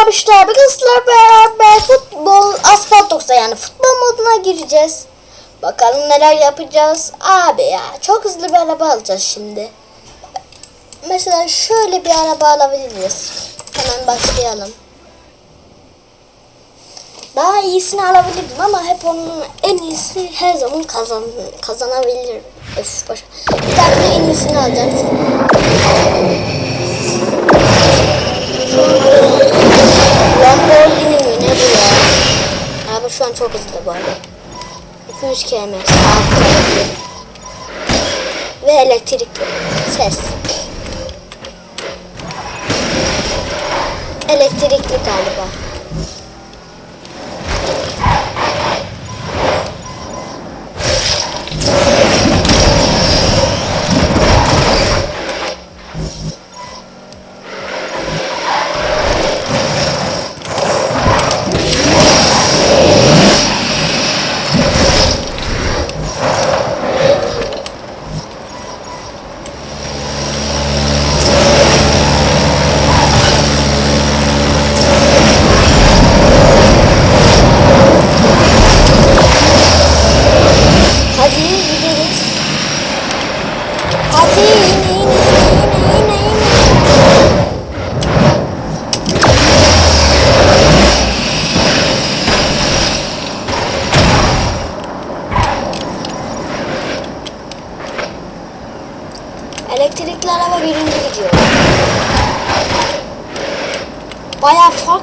arkadaşlar bugün sizlerle beraber futbol asfalt yoksa yani futbol moduna gireceğiz. Bakalım neler yapacağız. Abi ya çok hızlı bir araba alacağız şimdi. Mesela şöyle bir araba alabiliriz. Hemen başlayalım. Daha iyisini alabilirdim ama hep onun en iyisi her zaman kazan kazanabilir. Öf, boş. Bir dahakine en iyisini alacağız. Abi şu an çok hızlı bu arada. 200 km saatte. Ve elektrikli. Ses. Elektrikli galiba.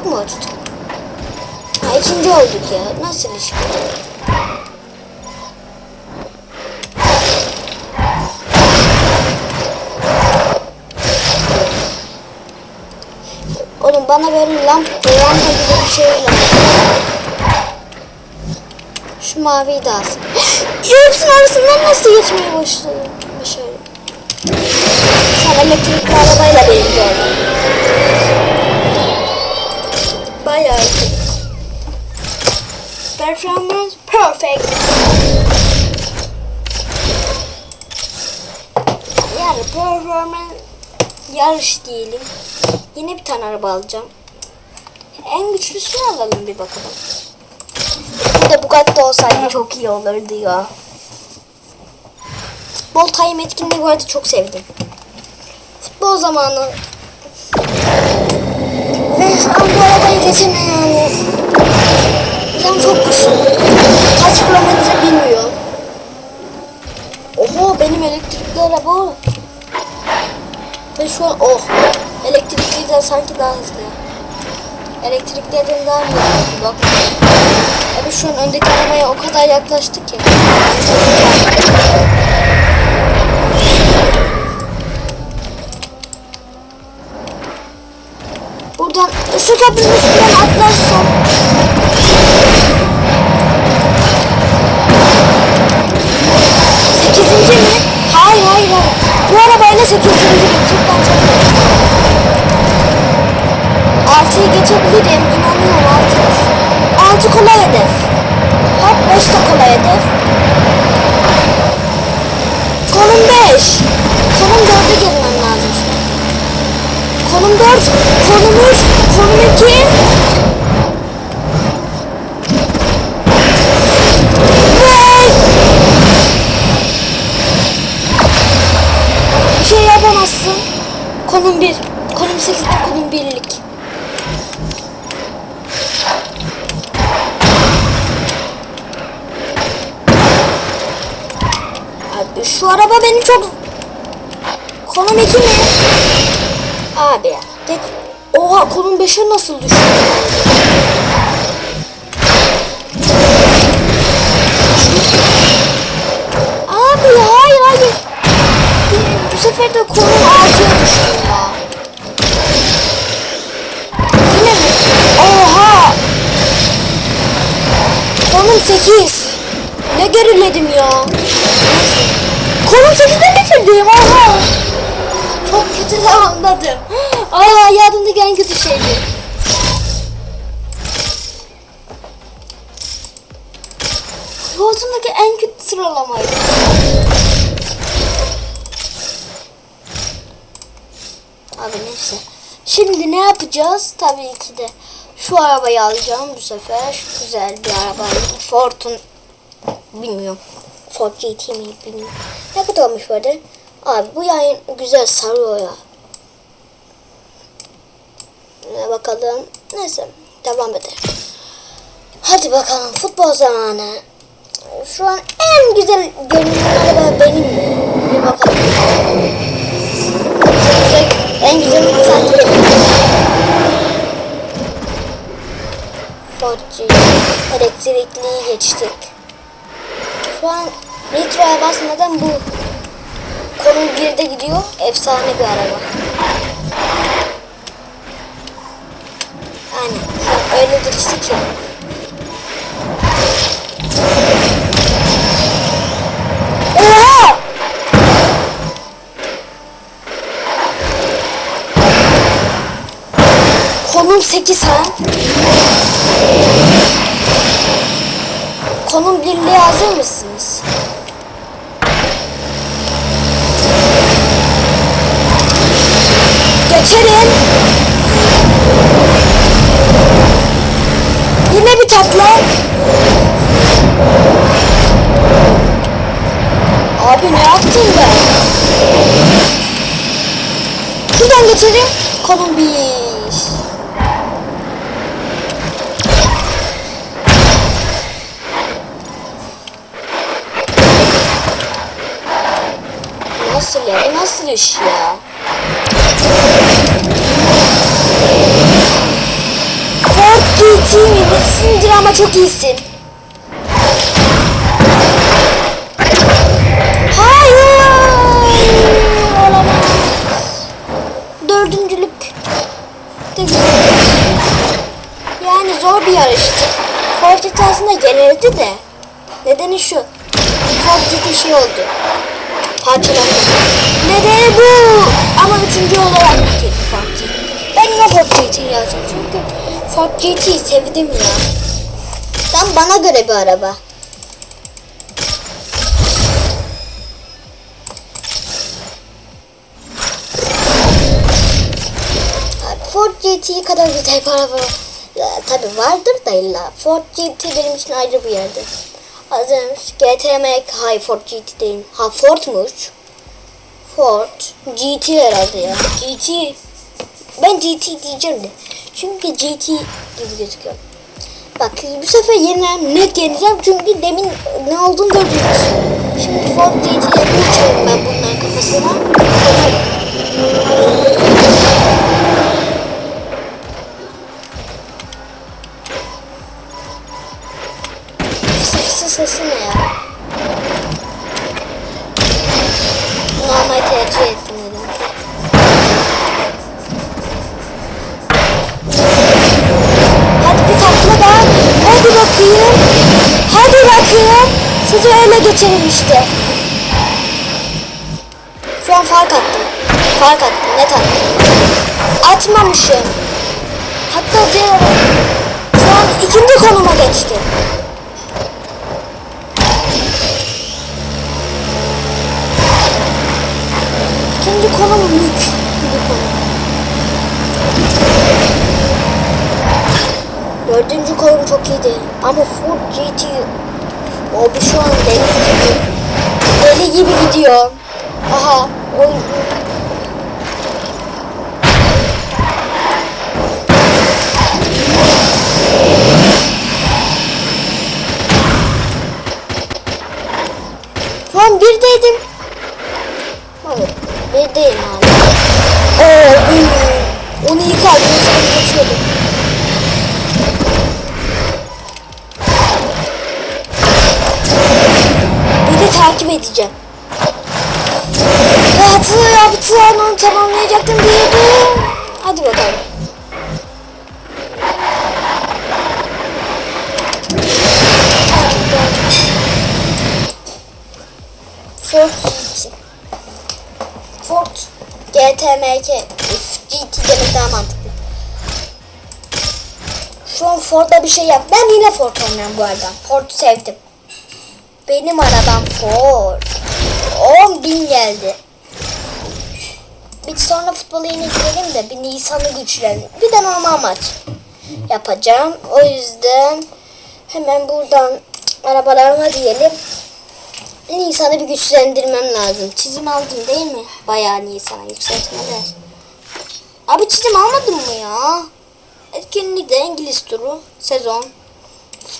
Bayağı fark mı açtı? Ha, ikinci olduk ya. Nasıl iş? Oğlum bana böyle lamp, lampa gibi bir şey lazım. Şu maviyi de alsın. Yoksun arasından nasıl geçmeye başladım? Başarılı. Şu an elektrikli arabayla birinci oldum. İyi. Performance perfect. Yani performance yarış diyelim. Yine bir tane araba alacağım. En güçlüsünü alalım bir bakalım. Bir de Bugatti olsaydı çok iyi olurdu ya. Futbol time etkinliği bu arada çok sevdim. Futbol zamanı. Şu an oh elektrikliden sanki daha hızlı. Elektriklerden daha mı hızlı bak. Abi şu an öndeki arabaya o kadar yaklaştı ki. Buradan köprünün üstünden atlarsam Sekizinci mi? Hayır hayır hayır. Bu arabayla sekizinci geçecekten 6'yı geçebilirim. İnanıyorum 6. 6 kolay hedef. Hop 5 de kolay hedef. Kolum 5. Kolum 4'e girmem lazım. Kolum 4, kolum 3, kolum 2. Bir şey yapamazsın. Kolum 1. Kolum 8'de kolum 1'lik. Araba beni çok... Konum 2 mi? Abi. Tek... Oha konum 5'e nasıl düştü? Abi hayır hayır. Bu sefer de konum 6'ya düştüm ya. Yine mi? Oha! Konum 8. Ne geriledim ya. Konum 8'de bitirdim oha. Çok kötü zamanladım. Aa hayatımdaki en kötü şeydi. Hayatımdaki en kötü sıralamaydı. Abi neyse. Şimdi ne yapacağız? Tabii ki de şu arabayı alacağım bu sefer. Şu güzel bir araba. Ford'un bilmiyorum. Ford GT mi bilmiyorum. Ne kadar olmuş böyle? Abi bu yayın güzel sarıyor ya. Ne bakalım. Neyse devam edelim. Hadi bakalım futbol zamanı. Şu an en güzel araba benim? Bir bakalım. En güzel zaten Ford GT. Elektrikliyi geçtik. Şu an nitroya basmadan bu konu 1'de gidiyor. Efsane bir araba. An öyledir işte ki. Konum 8 ha. Konum birliği hazır mısınız? Geçelim. Yine bir takla. Abi ne yaptın ben? Şuradan Konum bir. Nasıl ya? Bu nasıl iş ya? Ford GT mi? Ama çok iyisin. GT aslında geneldi de. Nedeni şu. Ford GT şey oldu. Parçalandı. Nedeni bu. Ama üçüncü olarak bitirdi Ford GT. Ben yine Ford GT'yi yazacağım. Çünkü Ford GT'yi sevdim ya. Tam bana göre bir araba. Ford GT kadar güzel bir araba ya, tabi vardır da illa. Ford GT benim için ayrı bir yerde. Hazırmış. GTM, hayır Ford GT değil. Ha Ford'muş. Ford GT herhalde ya. GT. Ben GT diyeceğim de. Çünkü GT gibi gözüküyor. Bak bu sefer yine net yeneceğim çünkü demin ne olduğunu gördünüz. Şimdi Ford GT'ye geçiyorum ben bunların kafasına. İşte. Şu an fark attım. Fark attım. Net attım. Atmamışım. Hatta diğer şu an ikinci konuma geçtim. İkinci konum büyük bir konum. Dördüncü konum çok iyiydi. Ama Ford GT Abi şu an deli gibi. Deli gibi gidiyor. Aha. Oyun. Yaptı yaptı onu tamamlayacaktım diyordum. Hadi bakalım. Ford GTMK. GT demek daha mantıklı. Şu an Ford'da bir şey yap. Ben yine Ford oynuyorum bu arada. Ford'u sevdim. Benim arabam Ford. 10 bin geldi. Bir sonra futbola yine de bir Nisan'ı güçlen. Bir de normal maç yapacağım. O yüzden hemen buradan arabalarıma diyelim. Nisan'ı bir güçlendirmem lazım. Çizim aldım değil mi? Bayağı Nisan'a yükseltmeler. Abi çizim almadın mı ya? Etkinlikte İngiliz turu sezon.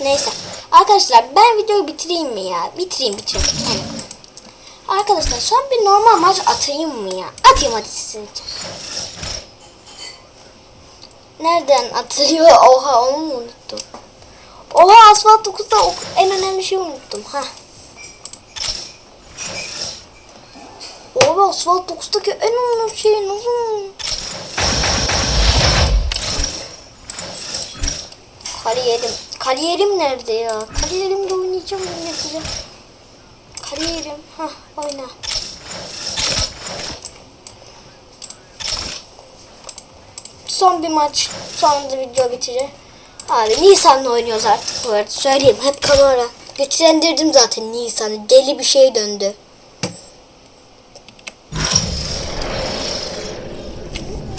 Neyse. Arkadaşlar ben videoyu bitireyim mi ya? Bitireyim bitireyim. Evet. Arkadaşlar son bir normal maç atayım mı ya? Atayım hadi sizin için. Nereden atılıyor? Oha onu mu unuttum? Oha asfalt 9'da o- en önemli şeyi unuttum. Ha. Oha asfalt 9'daki en önemli şey nasıl? Kariyerim. Kariyerim nerede ya? Kariyerimde oynayacağım yine size. Kariyerim. Hah oyna. Son bir maç. Sonra da video bitirir. Abi Nisan'la oynuyoruz artık bu arada. Söyleyeyim hep kamera. Güçlendirdim zaten Nisan'ı. Deli bir şey döndü.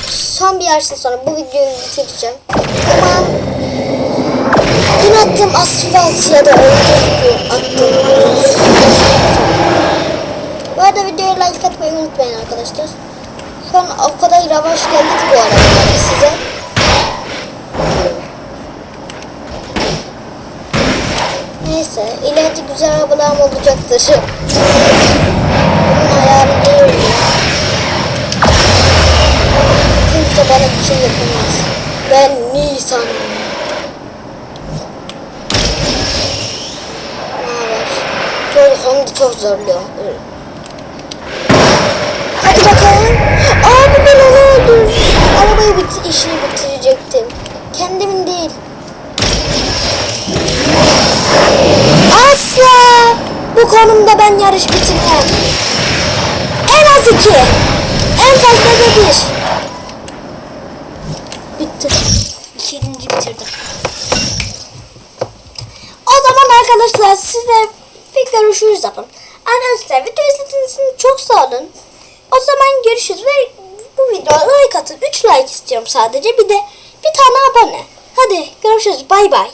Son bir yaşta sonra bu videoyu bitireceğim. Ama dün attığım asfalt ya da öldürdüğüm attığım Bu arada videoya like atmayı unutmayın arkadaşlar. Şu an o kadar yavaş geldi ki bu arada size. Neyse ileride güzel arabalarım olacaktır. Bunun hayali değil. Kimse bana bir şey yapamaz. Ben Nisan'ım. Çok hangi çok zorluyor. Hadi bakalım. Abi ben onu öldürdüm. Arabayı bit işini bitirecektim. Kendimin değil. Asla bu konumda ben yarış bitirmem. En az iki. En fazla da bir. Bitti. İkinci bitirdim. O zaman arkadaşlar size bir görüşürüz yapın. Arkadaşlar video izlediğiniz için çok sağ olun. O zaman görüşürüz ve bu videoya like atın. 3 like istiyorum sadece. Bir de bir tane abone. Hadi görüşürüz. Bay bay.